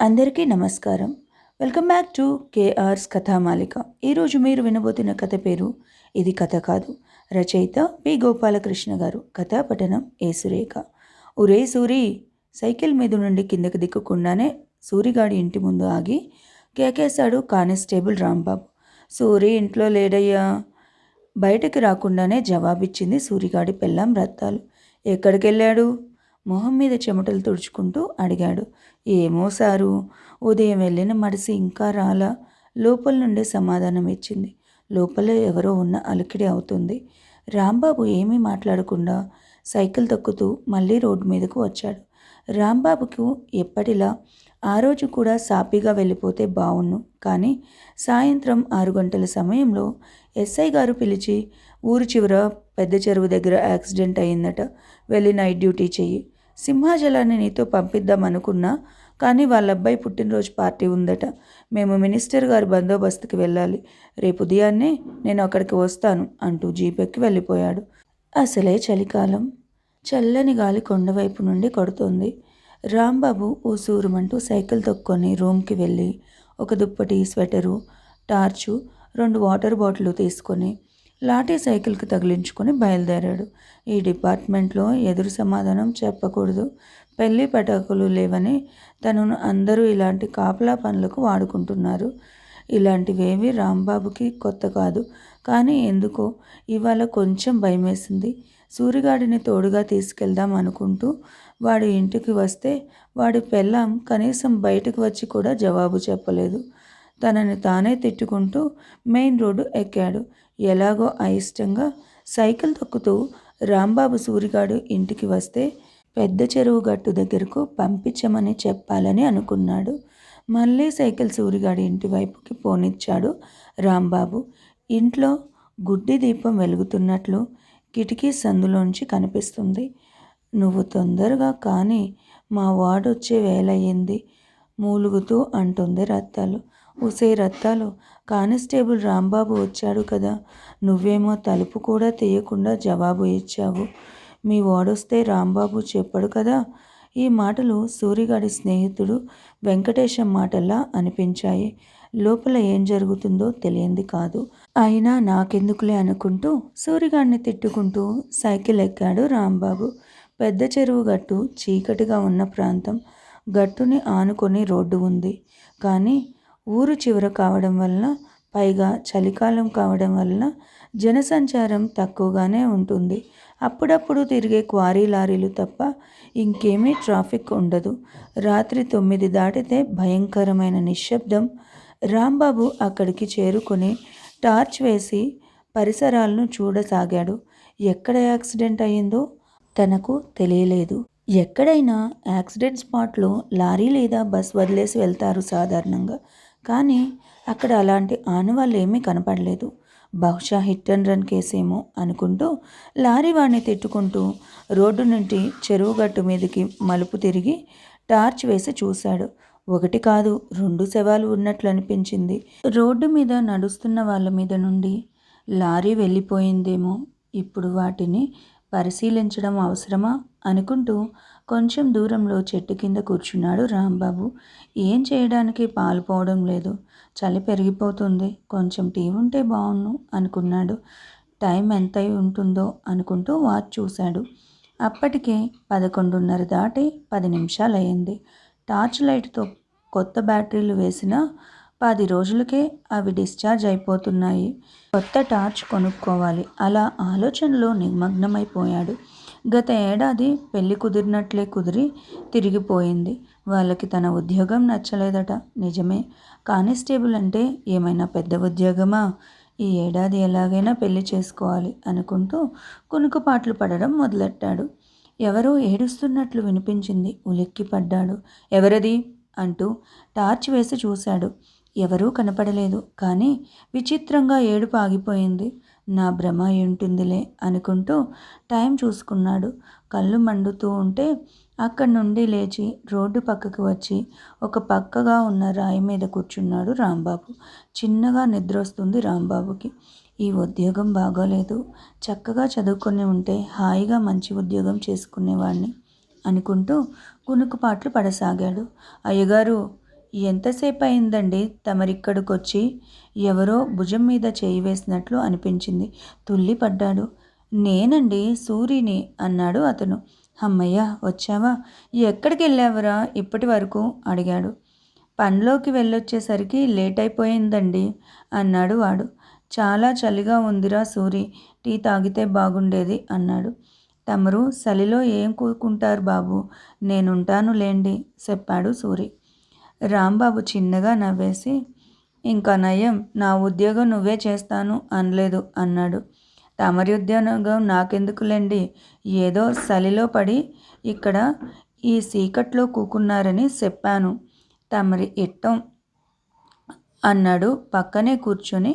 అందరికీ నమస్కారం. Welcome back to కేఆర్స్ Kathamalika. ఈరోజు మీరు వినబోతున్న కథ పేరు ఇది కథ కాదు రచయిత పి గోపాలకృష్ణ గారు. కథా పఠనం ఏ. సురేఖ. ఉరే సూరి సైకిల్ మీద నుండి కిందకి దిక్కకుండానే సూరిగాడి ఇంటి ముందు ఆగి కేకేశాడు కానిస్టేబుల్ రాంబాబు. సూరి ఇంట్లో లేడయ్యా. బయటకు రాకుండానే జవాబిచ్చింది సూరిగాడి పెళ్ళాం రత్తాలు. ఎక్కడికి వెళ్ళాడు మొహం మీద చెమటలు తుడుచుకుంటూ అడిగాడు. ఏమో సారు ఉదయం వెళ్ళిన మడిసి ఇంకా రాలా. లోపల నుండే సమాధానం ఇచ్చింది. లోపల ఎవరో ఉన్న అలికిడి అవుతుంది. రాంబాబు ఏమీ మాట్లాడకుండా సైకిల్ తొక్కుతూ మళ్ళీ రోడ్డు మీదకు వచ్చాడు. రాంబాబుకు ఎప్పటిలా ఆ రోజు కూడా సాపిగా వెళ్ళిపోతే బావుణ్ణు కానీ సాయంత్రం ఆరు గంటల సమయంలో ఎస్ఐ గారు పిలిచి ఊరు చివర పెద్ద చెరువు దగ్గర యాక్సిడెంట్ అయిందట వెళ్ళి నైట్ డ్యూటీ చెయ్యి. సింహాచలాన్ని నీతో పంపిద్దాం అనుకున్నా కానీ వాళ్ళ అబ్బాయి పుట్టినరోజు పార్టీ ఉందట. మేము మినిస్టర్ గారి బందోబస్తుకి వెళ్ళాలి. రేపు ఉదయాన్నే నేను అక్కడికి వస్తాను అంటూ జీపెక్కి వెళ్ళిపోయాడు. అసలే చలికాలం. చల్లని గాలి కొండవైపు నుండి కొడుతోంది. రాంబాబు ఊసూరుమంటూ సైకిల్ తొక్కొని రూమ్కి వెళ్ళి ఒక దుప్పటి స్వెటరు టార్చు రెండు వాటర్ బాటిల్ తీసుకొని లాఠీ సైకిల్కి తగిలించుకొని బయలుదేరాడు. ఈ డిపార్ట్మెంట్లో ఎదురు సమాధానం చెప్పకూడదు. పెళ్ళి పటాకులు లేవని తనను అందరూ ఇలాంటి కాపలా పనులకు వాడుకుంటున్నారు. ఇలాంటివేవి రాంబాబుకి కొత్త కాదు. కానీ ఎందుకో ఇవాళ కొంచెం భయమేసింది. సూరిగాడిని తోడుగా తీసుకెళ్దాం అనుకుంటూ వాడి ఇంటికి వస్తే వాడి పెళ్ళాం కనీసం బయటకు వచ్చి కూడా జవాబు చెప్పలేదు. తనని తానే తిట్టుకుంటూ మెయిన్ రోడ్డు ఎక్కాడు. ఎలాగో అయిష్టంగా సైకిల్ తొక్కుతూ రాంబాబు సూరిగాడు ఇంటికి వస్తే పెద్ద చెరువు గట్టు దగ్గరకు పంపించమని చెప్పాలని అనుకున్నాడు. మళ్ళీ సైకిల్ సూరిగాడి ఇంటి వైపుకి పోనిచ్చాడు రాంబాబు. ఇంట్లో గుడ్డి దీపం వెలుగుతున్నట్లు కిటికీ సందులోంచి కనిపిస్తుంది. నువ్వు తొందరగా కానీ మా వాడొచ్చే వేలయ్యింది మూలుగుతూ అంటుంది రత్తాలు. ఉసే రత్తాలు కానిస్టేబుల్ రాంబాబు వచ్చాడు కదా. నువ్వేమో తలుపు కూడా తీయకుండా జవాబు ఇచ్చావు. మీ వాడొస్తే రాంబాబు చెప్పడు కదా. ఈ మాటలు సూరిగాడి స్నేహితుడు వెంకటేశం మాటల్లా అనిపించాయి. లోపల ఏం జరుగుతుందో తెలియంది కాదు. అయినా నాకెందుకులే అనుకుంటూ సూరిగాడిని తిట్టుకుంటూ సైకిల్ ఎక్కాడు రాంబాబు. పెద్ద చెరువు గట్టు చీకటిగా ఉన్న ప్రాంతం. గట్టుని ఆనుకొని రోడ్డు ఉంది. కానీ ఊరు చివర కావడం వలన పైగా చలికాలం కావడం వలన జనసంచారం తక్కువగానే ఉంటుంది. అప్పుడప్పుడు తిరిగే క్వారీ లారీలు తప్ప ఇంకేమీ ట్రాఫిక్ ఉండదు. రాత్రి తొమ్మిది దాటితే భయంకరమైన నిశ్శబ్దం. రాంబాబు అక్కడికి చేరుకుని టార్చ్ వేసి పరిసరాలను చూడసాగాడు. ఎక్కడ యాక్సిడెంట్ అయిందో తనకు తెలియలేదు. ఎక్కడైనా యాక్సిడెంట్ స్పాట్లో లారీ లేదా బస్ వదిలేసి వెళ్తారు సాధారణంగా. కానీ అక్కడ అలాంటి ఆనవాళ్ళు ఏమీ కనపడలేదు. బహుశా హిట్ అండ్ రన్ కేసేమో అనుకుంటూ లారీ వాడిని తిట్టుకుంటూ రోడ్డు నుండి చెరువు గట్టు మీదకి మలుపు తిరిగి టార్చ్ వేసి చూశాడు. ఒకటి కాదు రెండు శవాలు ఉన్నట్లు అనిపించింది రోడ్డు మీద నడుస్తున్న వాళ్ళ మీద నుండి లారీ వెళ్ళిపోయిందేమో. ఇప్పుడు వాటిని పరిశీలించడం అవసరమా అనుకుంటూ కొంచెం దూరంలో చెట్టు కింద కూర్చున్నాడు రాంబాబు. ఏం చేయడానికి పాలుపోవడం లేదు. చలి పెరిగిపోతుంది. కొంచెం టీ ఉంటే బాగుండు అనుకున్నాడు. టైం ఎంత ఉంటుందో అనుకుంటూ వాచ్ చూశాడు. అప్పటికే పదకొండున్నర దాటి పది నిమిషాలు అయింది టార్చ్ లైట్తో కొత్త బ్యాటరీలు వేసిన పది రోజులకే అవి డిశ్చార్జ్ అయిపోతున్నాయి. కొత్త టార్చ్ కొనుక్కోవాలి. అలా ఆలోచనలో నిమగ్నమైపోయాడు. గత ఏడాది పెళ్ళి కుదిరినట్లే కుదిరి తిరిగిపోయింది. వాళ్ళకి తన ఉద్యోగం నచ్చలేదట. నిజమే. కానిస్టేబుల్ అంటే ఏమైనా పెద్ద ఉద్యోగమా? ఈ ఏడాది ఎలాగైనా పెళ్ళి చేసుకోవాలి అనుకుంటూ కునుకుపాట్లు పడడం మొదలెట్టాడు. ఎవరో ఏడుస్తున్నట్లు వినిపించింది. ఉలిక్కి పడ్డాడు. ఎవరది? అంటూ టార్చ్ వేసి చూశాడు. ఎవరూ కనపడలేదు. కానీ విచిత్రంగా ఏడుపు ఆగిపోయింది. నా భ్రమ ఏంటుందిలే అనుకుంటూ టైం చూసుకున్నాడు. కళ్ళు మండుతూ ఉంటే అక్కడి నుండి లేచి రోడ్డు పక్కకు వచ్చి ఒక పక్కగా ఉన్న రాయి మీద కూర్చున్నాడు రాంబాబు. చిన్నగా నిద్ర వస్తుంది రాంబాబుకి. ఈ ఉద్యోగం బాగోలేదు. చక్కగా చదువుకొని ఉంటే హాయిగా మంచి ఉద్యోగం చేసుకునేవాడిని అనుకుంటూ కునుకుపాట్లు పడసాగాడు. అయ్యగారు ఎంతసేపు అయిందండి తమరిక్కడికొచ్చి ఎవరో భుజం మీద చేయి వేసినట్లు అనిపించింది. తుల్లిపడ్డాడు నేనండి సూరిని అన్నాడు అతను. అమ్మయ్య వచ్చావా? ఎక్కడికి వెళ్ళావురా ఇప్పటి వరకు అడిగాడు. పనిలోకి వెళ్ళొచ్చేసరికి లేట్ అయిపోయిందండి అన్నాడు వాడు. చాలా చలిగా ఉందిరా సూరి టీ తాగితే బాగుండేది అన్నాడు. తమరు చలిలో ఏం కూకుంటారు బాబు? నేనుంటాను లేండి చెప్పాడు సూరి. రాంబాబు చిన్నగా నవ్వేసి ఇంకా నయం నా ఉద్యోగం నువ్వే చేస్తాను అనలేదు అన్నాడు. తమరి ఉద్యోగం నాకెందుకులేండి? ఏదో చలిలో పడి ఇక్కడ ఈ సీకట్లో కూకున్నారని చెప్పాను. తమరి ఇట్టం అన్నాడు పక్కనే కూర్చొని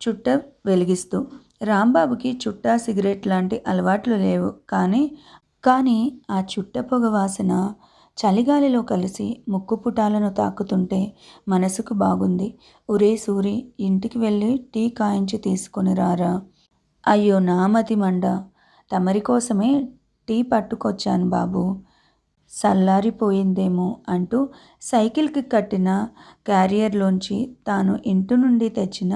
చుట్ట వెలిగిస్తూ. రాంబాబుకి చుట్టా సిగరెట్ లాంటి అలవాట్లు లేవు. కానీ కానీ ఆ చుట్ట పొగ వాసన చలిగాలిలో కలిసి ముక్కు పుటాలను తాకుతుంటే మనసుకు బాగుంది. ఒరే సూరి ఇంటికి వెళ్ళి టీ కాయించి తీసుకొని రారా? అయ్యో నామతి మండ. తమరి కోసమే టీ పట్టుకొచ్చాను బాబు. సల్లారిపోయిందేమో అంటూ సైకిల్కి కట్టిన క్యారియర్లోంచి తాను ఇంటి నుండి తెచ్చిన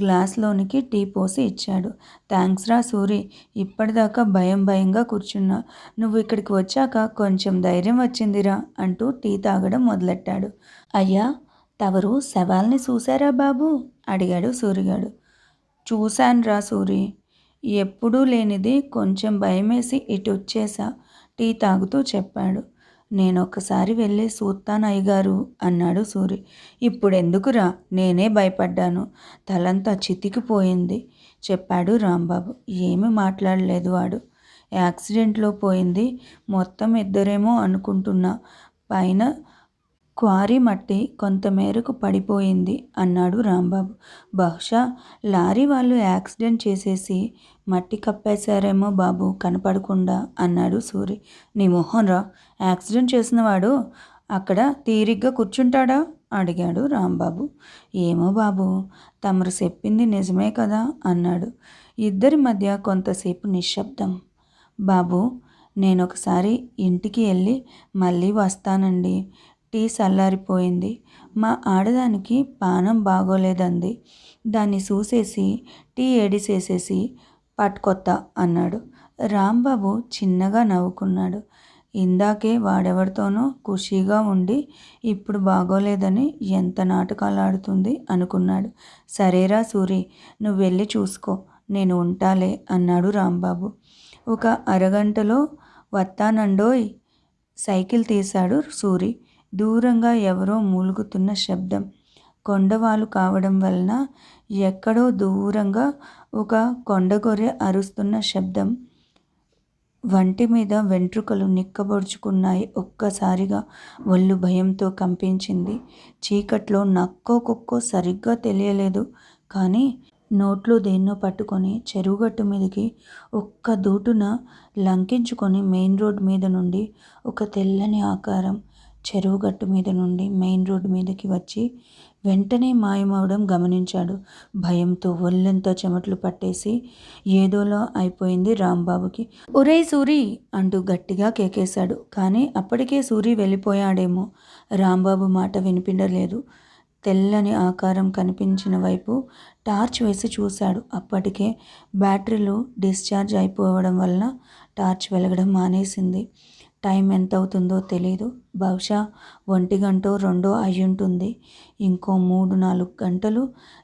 గ్లాస్లోనికి టీ పోసి ఇచ్చాడు. థ్యాంక్స్ రా సూరి ఇప్పటిదాకా భయం భయంగా కూర్చున్నా. నువ్వు ఇక్కడికి వచ్చాక కొంచెం ధైర్యం వచ్చిందిరా అంటూ టీ తాగడం మొదలెట్టాడు. అయ్యా తవరు శవాల్ని చూసారా బాబు? అడిగాడు సూరిగాడు. చూశాను రా సూరి ఎప్పుడూ లేనిది కొంచెం భయమేసి ఇటు వచ్చేసా. టీ తాగుతూ చెప్పాడు. నేనొక్కసారి వెళ్ళి సూత్తాను అయ్యగారు అన్నాడు సూరి. ఇప్పుడెందుకురా? నేనే భయపడ్డాను. తలంతా చితికిపోయింది చెప్పాడు రాంబాబు. ఏమీ మాట్లాడలేదు వాడు. యాక్సిడెంట్లో పోయింది. మొత్తం ఇద్దరేమో అనుకుంటున్నా. పైన క్వారీ మట్టి కొంతమేరకు పడిపోయింది అన్నాడు రాంబాబు. బహుశా లారీ వాళ్ళు యాక్సిడెంట్ చేసేసి మట్టి కప్పేశారేమో బాబు కనపడకుండా అన్నాడు సూరి. నీ మొహం రా యాక్సిడెంట్ చేసినవాడు అక్కడ తీరిగ్గా కూర్చుంటాడా? అడిగాడు రాంబాబు. ఏమో బాబు తమరు చెప్పింది నిజమే కదా అన్నాడు. ఇద్దరి మధ్య కొంతసేపు నిశ్శబ్దం. బాబు నేను ఒకసారి ఇంటికి వెళ్ళి మళ్ళీ వస్తానండి. టీ చల్లారిపోయింది మా ఆడదానికి పానం బాగోలేదంది. దాన్ని చూసేసి టీ ఏడిసేసేసి పట్టుకొత్త అన్నాడు. రాంబాబు చిన్నగా నవ్వుకున్నాడు. ఇందాకే వాడెవరితోనో ఖుషీగా ఉండి ఇప్పుడు బాగోలేదని ఎంత నాటకాలు ఆడుతుంది అనుకున్నాడు. సరేరా సూరి నువ్వు వెళ్ళి చూసుకో నేను ఉంటాలే అన్నాడు రాంబాబు. ఒక అరగంటలో వత్తానండోయ్ సైకిల్ తీశాడు సూరి. దూరంగా ఎవరో మూలుగుతున్న శబ్దం. కొండవాలు కావడం వలన ఎక్కడో దూరంగా ఒక కొండగొర్రె అరుస్తున్న శబ్దం. వంటి మీద వెంట్రుకలు నిక్కబొడుచుకున్నాయి. ఒక్కసారిగా ఒళ్ళు భయంతో కంపించింది. చీకట్లో నక్కో కుక్కో సరిగ్గా తెలియలేదు. కానీ నోట్లో దేన్నో పట్టుకొని చెరువుగట్టు మీదకి ఒక్క దూటున లంకించుకొని మెయిన్ రోడ్ మీద నుండి ఒక తెల్లని ఆకారం చెరువు గట్టు మీద నుండి మెయిన్ రోడ్డు మీదకి వచ్చి వెంటనే మాయమవడం గమనించాడు. భయంతో ఒళ్ళంతో చెమట్లు పట్టేసి ఏదోలో అయిపోయింది రాంబాబుకి. ఒరే సూరి అంటూ గట్టిగా కేకేశాడు. కానీ అప్పటికే సూరి వెళ్ళిపోయాడేమో. రాంబాబు మాట వినిపిండలేదు. తెల్లని ఆకారం కనిపించిన వైపు టార్చ్ వేసి చూశాడు. అప్పటికే బ్యాటరీలు డిశ్చార్జ్ అయిపోవడం వలన టార్చ్ వెలగడం మానేసింది. టైం ఎంత అవుతుందో తెలీదు. బహుశా ఒంటి గంటో రెండో అయ్యుంటుంది. ఇంకో మూడు నాలుగు గంటలు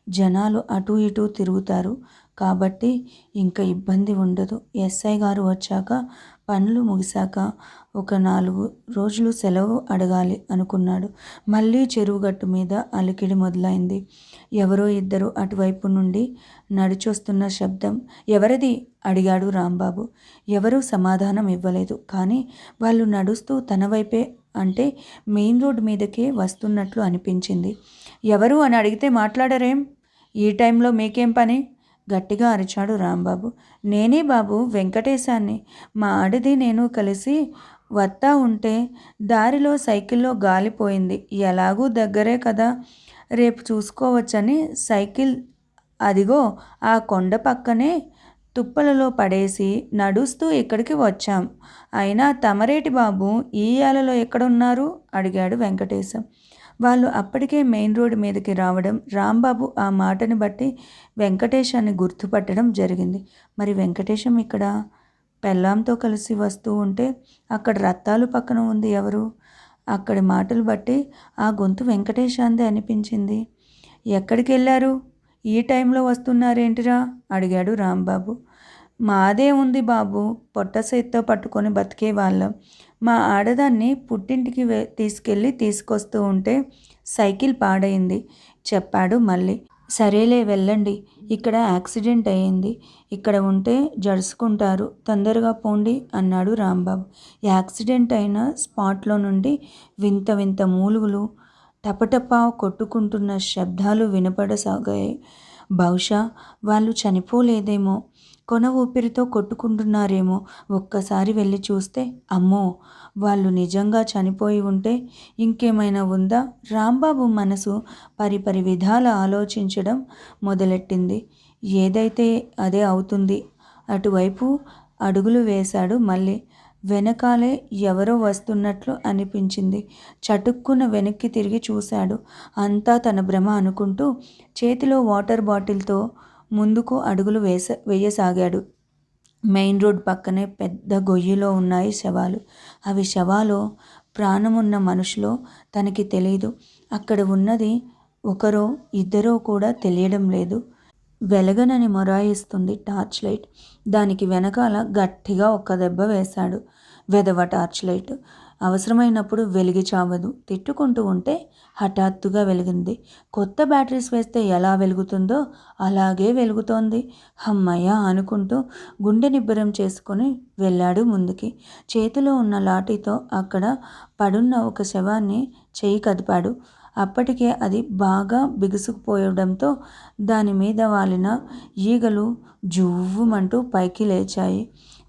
జనాలు అటు ఇటు తిరుగుతారు. కాబట్టి ఇంకా ఇబ్బంది ఉండదు. ఎస్ఐ గారు వచ్చాక పనులు ముగిశాక ఒక నాలుగు రోజులు సెలవు అడగాలి అనుకున్నాడు. మళ్ళీ చెరువు గట్టు మీద అలికిడి మొదలైంది. ఎవరో ఇద్దరు అటువైపు నుండి నడిచొస్తున్న శబ్దం ఎవరిది? అడిగాడు రాంబాబు. ఎవరూ సమాధానం ఇవ్వలేదు. కానీ వాళ్ళు నడుస్తూ తన వైపే అంటే మెయిన్ రోడ్ మీదకే వస్తున్నట్లు అనిపించింది. ఎవరు అని అడిగితే మాట్లాడరేం? ఈ టైంలో మీకేం పని? గట్టిగా అరిచాడు రాంబాబు. నేనే బాబు వెంకటేశాన్ని. మా ఆడిది నేను కలిసి వత్తా ఉంటే దారిలో సైకిల్లో గాలిపోయింది ఎలాగూ దగ్గరే కదా రేపు చూసుకోవచ్చని సైకిల్ అదిగో ఆ కొండ పక్కనే తుప్పలలో పడేసి నడుస్తూ ఇక్కడికి వచ్చాం. అయినా తమరేటి బాబు ఈ అలలో ఎక్కడున్నారు? అడిగాడు వెంకటేశం. వాళ్ళు అప్పటికే మెయిన్ రోడ్డు మీదకి రావడం రాంబాబు ఆ మాటను బట్టి వెంకటేశాన్ని గుర్తుపట్టడం జరిగింది. మరి వెంకటేశం ఇక్కడ పెళ్ళాంతో కలిసి వస్తూ ఉంటే అక్కడ రత్తాలు పక్కన ఉంది ఎవరు? అక్కడి మాటలు బట్టి ఆ గొంతు వెంకటేశాందే అనిపించింది. ఎక్కడికి వెళ్ళారు? ఈ టైంలో వస్తున్నారేంటిరా? అడిగాడు రాంబాబు. మాదే ఉంది బాబు పొట్ట చేత్తో పట్టుకొని బతికే వాళ్ళం. మా ఆడదాన్ని పుట్టింటికి తీసుకెళ్ళి తీసుకొస్తూ ఉంటే సైకిల్ పాడైంది. చెప్పాడు మళ్ళీ. సరేలే వెళ్ళండి. ఇక్కడ యాక్సిడెంట్ అయ్యింది. ఇక్కడ ఉంటే జరుచుకుంటారు తొందరగా పోండి అన్నాడు రాంబాబు. యాక్సిడెంట్ అయిన స్పాట్లో నుండి వింత వింత మూలుగులు టపటపా కొట్టుకుంటున్న శబ్దాలు వినపడసాగాయి. బహుశా వాళ్ళు చనిపోలేదేమో. కొన ఊపిరితో కొట్టుకుంటున్నారేమో ఒక్కసారి వెళ్ళి చూస్తే అమ్మో! వాళ్ళు నిజంగా చనిపోయి ఉంటే ఇంకేమైనా ఉందా? రాంబాబు మనసు పరిపరి విధాల ఆలోచించడం మొదలెట్టింది. ఏదైతే అదే అవుతుంది. అటువైపు అడుగులు వేశాడు మళ్ళీ. వెనకాలే ఎవరో వస్తున్నట్లు అనిపించింది. చటుక్కున వెనక్కి తిరిగి చూశాడు. అంతా తన భ్రమ అనుకుంటూ చేతిలో వాటర్ బాటిల్తో ముందుకు అడుగులు వేస వేయసాగాడు. మెయిన్ రోడ్ పక్కనే పెద్ద గొయ్యిలో ఉన్నాయి శవాలు. అవి శవాలో ప్రాణమున్న మనుషులో తనకి తెలియదు అక్కడ ఉన్నది ఒకరో ఇద్దరో కూడా తెలియడం లేదు. వెలగనని మొరాయిస్తుంది టార్చ్ లైట్. దానికి వెనకాల గట్టిగా ఒక్క దెబ్బ వేశాడు. వెదవ టార్చ్ లైట్. అవసరమైనప్పుడు వెలిగి చావదు. తిట్టుకుంటూ ఉంటే హఠాత్తుగా వెలిగింది. కొత్త బ్యాటరీస్ వేస్తే ఎలా వెలుగుతుందో అలాగే వెలుగుతోంది. అమ్మయ్య అనుకుంటూ గుండె నిబ్బరం చేసుకొని వెళ్ళాడు ముందుకి. చేతిలో ఉన్న లాఠీతో అక్కడ పడున్న ఒక శవాన్ని చేయి కదిపాడు. అప్పటికే అది బాగా బిగుసుకుపోయడంతో దాని మీద వాలిన ఈగలు జువ్వుమంటూ పైకి లేచాయి.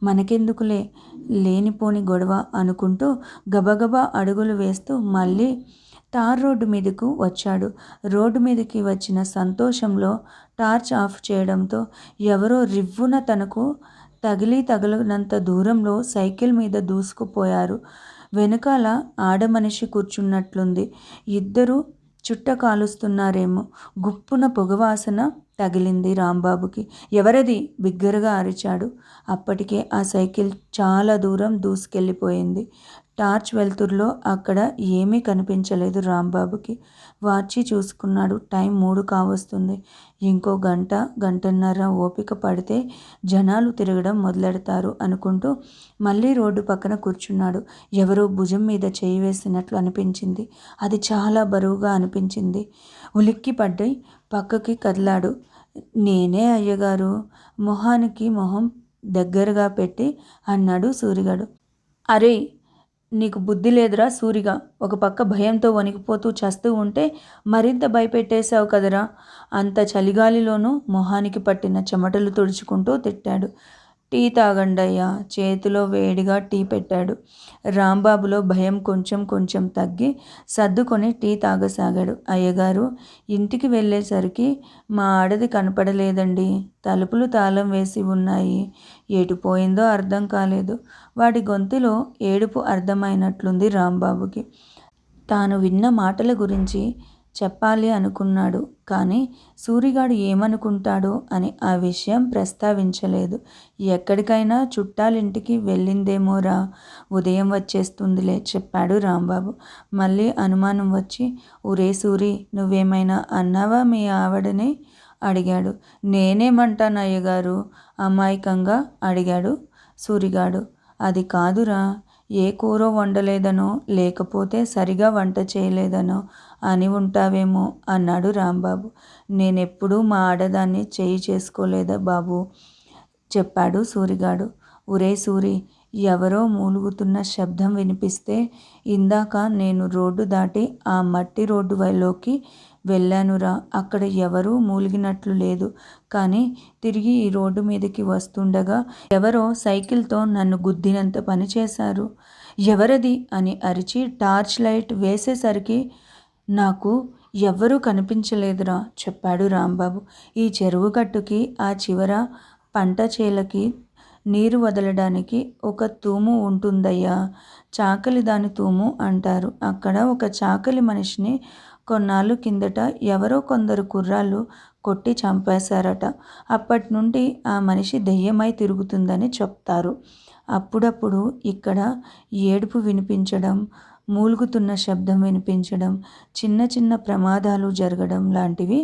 మనకెందుకులే? లేనిపోని గొడవ అనుకుంటూ గబగబా అడుగులు వేస్తూ మళ్ళీ తార్ రోడ్డు మీదకు వచ్చాడు. రోడ్డు మీదకి వచ్చిన సంతోషంలో టార్చ్ ఆఫ్ చేయడంతో ఎవరో రివ్వున తనకు తగిలి తగలనంత దూరంలో సైకిల్ మీద దూసుకుపోయారు. వెనకాల ఆడమనిషి కూర్చున్నట్లుంది. ఇద్దరు చుట్ట కాలుస్తున్నారేమో. గుప్పున పొగవాసన తగిలింది రాంబాబుకి. ఎవరది? బిగ్గరగా అరిచాడు. అప్పటికే ఆ సైకిల్ చాలా దూరం దూసుకెళ్ళిపోయింది. టార్చ్ వెలుతురులో అక్కడ ఏమీ కనిపించలేదు రాంబాబుకి. వాచి చూసుకున్నాడు. టైం మూడు కావస్తుంది. ఇంకో గంట గంటన్నర ఓపిక పడితే జనాలు తిరగడం మొదలెడతారు అనుకుంటూ మళ్ళీ రోడ్డు పక్కన కూర్చున్నాడు. ఎవరో భుజం మీద చేయి వేసినట్లు అనిపించింది. అది చాలా బరువుగా అనిపించింది. ఉలిక్కి పడ్డాయి పక్కకి కదిలాడు. నేనే అయ్యగారు. మొహానికి మొహం దగ్గరగా పెట్టి అన్నాడు సూరిగాడు. అరే నీకు బుద్ధి లేదురా సూరిగా. ఒక పక్క భయంతో వణికిపోతూ చస్తూ ఉంటే మరింత భయపెట్టేశావు కదరా. అంత చలిగాలిలోనూ మొహానికి పట్టిన చెమటలు తుడుచుకుంటూ తిట్టాడు. టీ తాగండయ్యా. చేతిలో వేడిగా టీ పెట్టాడు. రాంబాబులో భయం కొంచెం కొంచెం తగ్గి సర్దుకొని టీ తాగసాగాడు. అయ్యగారు ఇంటికి వెళ్ళేసరికి మా ఆడది కనపడలేదండి. తలుపులు తాళం వేసి ఉన్నాయి. ఎటు పోయిందో అర్థం కాలేదు. వాడి గొంతులో ఏడుపు అర్థమైనట్లుంది రాంబాబుకి. తాను విన్న మాటల గురించి చెప్పాలి అనుకున్నాడు. కానీ సూరిగాడు ఏమనుకుంటాడో అని ఆ విషయం ప్రస్తావించలేదు. ఎక్కడికైనా చుట్టాలింటికి వెళ్ళిందేమోరా? ఉదయం వచ్చేస్తుందిలే చెప్పాడు రాంబాబు. మళ్ళీ అనుమానం వచ్చి ఒరే సూరి నువ్వేమైనా అన్నావా మీ ఆవిడని? అడిగాడు. నేనేమంటాను అయ్యగారు? అమాయకంగా అడిగాడు సూరిగాడు. అది కాదురా. ఏ కూర వండలేదనో లేకపోతే సరిగా వంట చేయలేదనో అని ఉంటావేమో అన్నాడు రాంబాబు. నేనెప్పుడూ మా ఆడదాన్ని చేయి చేసుకోలేదా బాబు? చెప్పాడు సూరిగాడు. ఒరే సూరి ఎవరో మూలుగుతున్న శబ్దం వినిపిస్తే ఇందాక నేను రోడ్డు దాటి ఆ మట్టి రోడ్డు వైలోకి వెళ్ళానురా. అక్కడ ఎవరూ మూలిగినట్లు లేదు. కానీ తిరిగి ఈ రోడ్డు మీదకి వస్తుండగా ఎవరో సైకిల్తో నన్ను గుద్దినంత పని చేశారు. ఎవరది? అని అరిచి టార్చ్ లైట్ వేసేసరికి నాకు ఎవ్వరూ కనిపించలేదురా చెప్పాడు రాంబాబు. ఈ చెరువు గట్టుకి ఆ చివర పంట చేలకి నీరు వదలడానికి ఒక తూము ఉంటుందయ్యా. చాకలి దాని తూము అంటారు. అక్కడ ఒక చాకలి మనిషిని కొన్నాళ్ళు కిందట ఎవరో కొందరు కుర్రాళ్ళు కొట్టి చంపేశారట. అప్పటి నుండి ఆ మనిషి దెయ్యమై తిరుగుతుందని చెప్తారు. అప్పుడప్పుడు ఇక్కడ ఏడుపు వినిపించడం మూలుగుతున్న శబ్దం వినిపించడం చిన్న చిన్న ప్రమాదాలు జరగడం లాంటివి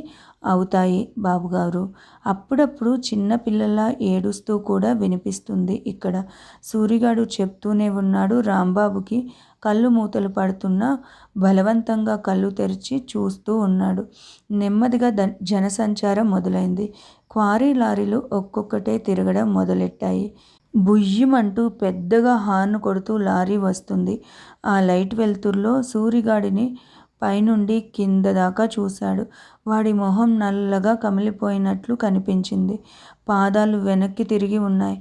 అవుతాయి బాబుగారు. అప్పుడప్పుడు చిన్న పిల్లల ఏడుస్తూ కూడా వినిపిస్తుంది ఇక్కడ. సూరిగాడు చెప్తూనే ఉన్నాడు రాంబాబుకి. కళ్ళు మూతలు పడుతున్నా బలవంతంగా కళ్ళు తెరిచి చూస్తూ ఉన్నాడు. నెమ్మదిగా ద జనసంచారం మొదలైంది. క్వారీ లారీలు ఒక్కొక్కటే తిరగడం మొదలెట్టాయి. బుయ్యమంటూ పెద్దగా హార్న్ కొడుతూ లారీ వస్తుంది. ఆ లైట్ వెలుతురులో సూరిగాడిని పైనుండి కింద దాకా చూశాడు. వాడి మొహం నల్లగా కమిలిపోయినట్లు కనిపించింది. పాదాలు వెనక్కి తిరిగి ఉన్నాయి.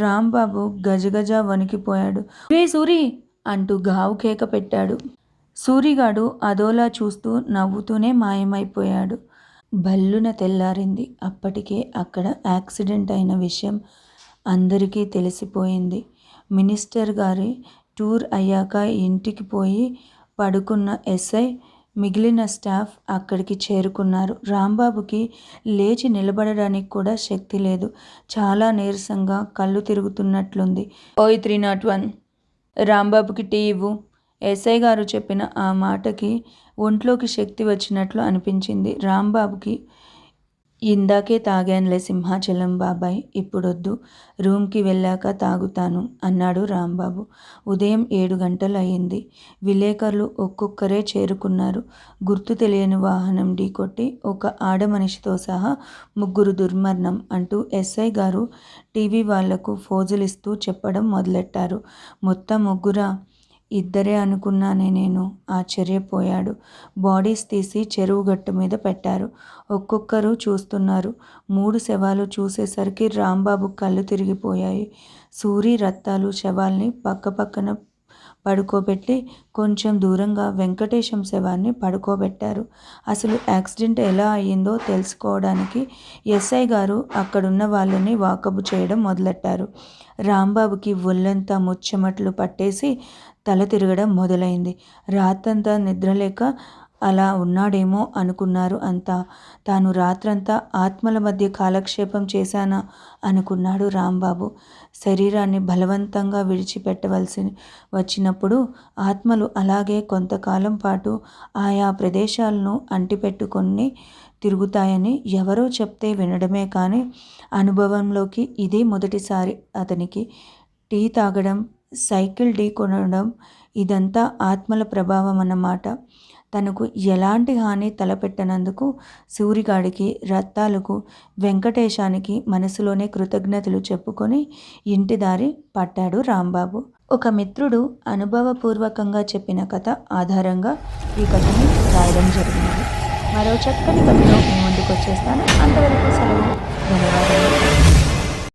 రాంబాబు గజగజ వణికిపోయాడు. రే సూరి! అంటూ గావు కేక పెట్టాడు. సూరిగాడు అదోలా చూస్తూ నవ్వుతూనే మాయమైపోయాడు. భల్లున తెల్లారింది. అప్పటికే అక్కడ యాక్సిడెంట్ అయిన విషయం అందరికీ తెలిసిపోయింది. మినిస్టర్ గారి టూర్ అయ్యాక ఇంటికి పోయి పడుకున్న ఎస్ఐ మిగిలిన స్టాఫ్ అక్కడికి చేరుకున్నారు. రాంబాబుకి లేచి నిలబడడానికి కూడా శక్తి లేదు. చాలా నీరసంగా కళ్ళు తిరుగుతున్నట్లుంది. ఓయ్ త్రీ నాట్ వన్ రాంబాబుకి టీ ఇవ్వు. ఎస్ఐ గారు చెప్పిన ఆ మాటకి ఒంట్లోకి శక్తి వచ్చినట్లు అనిపించింది. రాంబాబుకి ఇందాకే తాగానులే సింహాచలం బాబాయ్ ఇప్పుడొద్దు. రూమ్కి వెళ్ళాక తాగుతాను అన్నాడు రాంబాబు. ఉదయం ఏడు గంటలు అయింది విలేకరులు ఒక్కొక్కరే చేరుకున్నారు. గుర్తు తెలియని వాహనం ఢీకొట్టి ఒక ఆడమనిషితో సహా ముగ్గురు దుర్మరణం అంటూ ఎస్ఐ గారు టీవీ వాళ్ళకు ఫోజులిస్తూ చెప్పడం మొదలెట్టారు. మొత్తం ముగ్గురా ఇద్దరే అనుకున్నానే నేను. ఆశ్చర్యపోయాడు. బాడీస్ తీసి చెరువు గట్టు మీద పెట్టారు. ఒక్కొక్కరు చూస్తున్నారు. మూడు శవాలు చూసేసరికి రాంబాబు కళ్ళు తిరిగిపోయాయి. సూరి రత్తాలు శవాల్ని పక్క పక్కన పడుకోబెట్టి కొంచెం దూరంగా వెంకటేశం శవాన్ని పడుకోబెట్టారు. అసలు యాక్సిడెంట్ ఎలా అయ్యిందో తెలుసుకోవడానికి ఎస్ఐ గారు అక్కడున్న వాళ్ళని వాకబు చేయడం మొదలెట్టారు. రాంబాబుకి ఒళ్ళంతా ముచ్చెమట్లు పట్టేసి తల తిరగడం మొదలైంది. రాత్రంతా నిద్రలేక అలా ఉన్నాడేమో అనుకున్నారు అంతా. తాను రాత్రంతా ఆత్మల మధ్య కాలక్షేపం చేశానా అనుకున్నాడు రాంబాబు. శరీరాన్ని బలవంతంగా విడిచిపెట్టవలసి వచ్చినప్పుడు ఆత్మలు అలాగే కొంతకాలం పాటు ఆయా ప్రదేశాలను అంటిపెట్టుకొని తిరుగుతాయని ఎవరో చెప్తే వినడమే కానీ అనుభవంలోకి ఇదే మొదటిసారి అతనికి టీ తాగడం సైకిల్ ఢీ కొనడం ఇదంతా ఆత్మల ప్రభావం అన్నమాట. తనకు ఎలాంటి హాని తలపెట్టనందుకు సూరిగాడికి రత్తాలకు వెంకటేశానికి మనసులోనే కృతజ్ఞతలు చెప్పుకొని ఇంటి దారి పట్టాడు రాంబాబు. ఒక మిత్రుడు అనుభవపూర్వకంగా చెప్పిన కథ ఆధారంగా ఈ కథను రాయడం జరిగింది. మరో చక్కని కథలో ముందుకు వచ్చేస్తాను అంతవరకు సెలవు. ధన్యవాదాలు.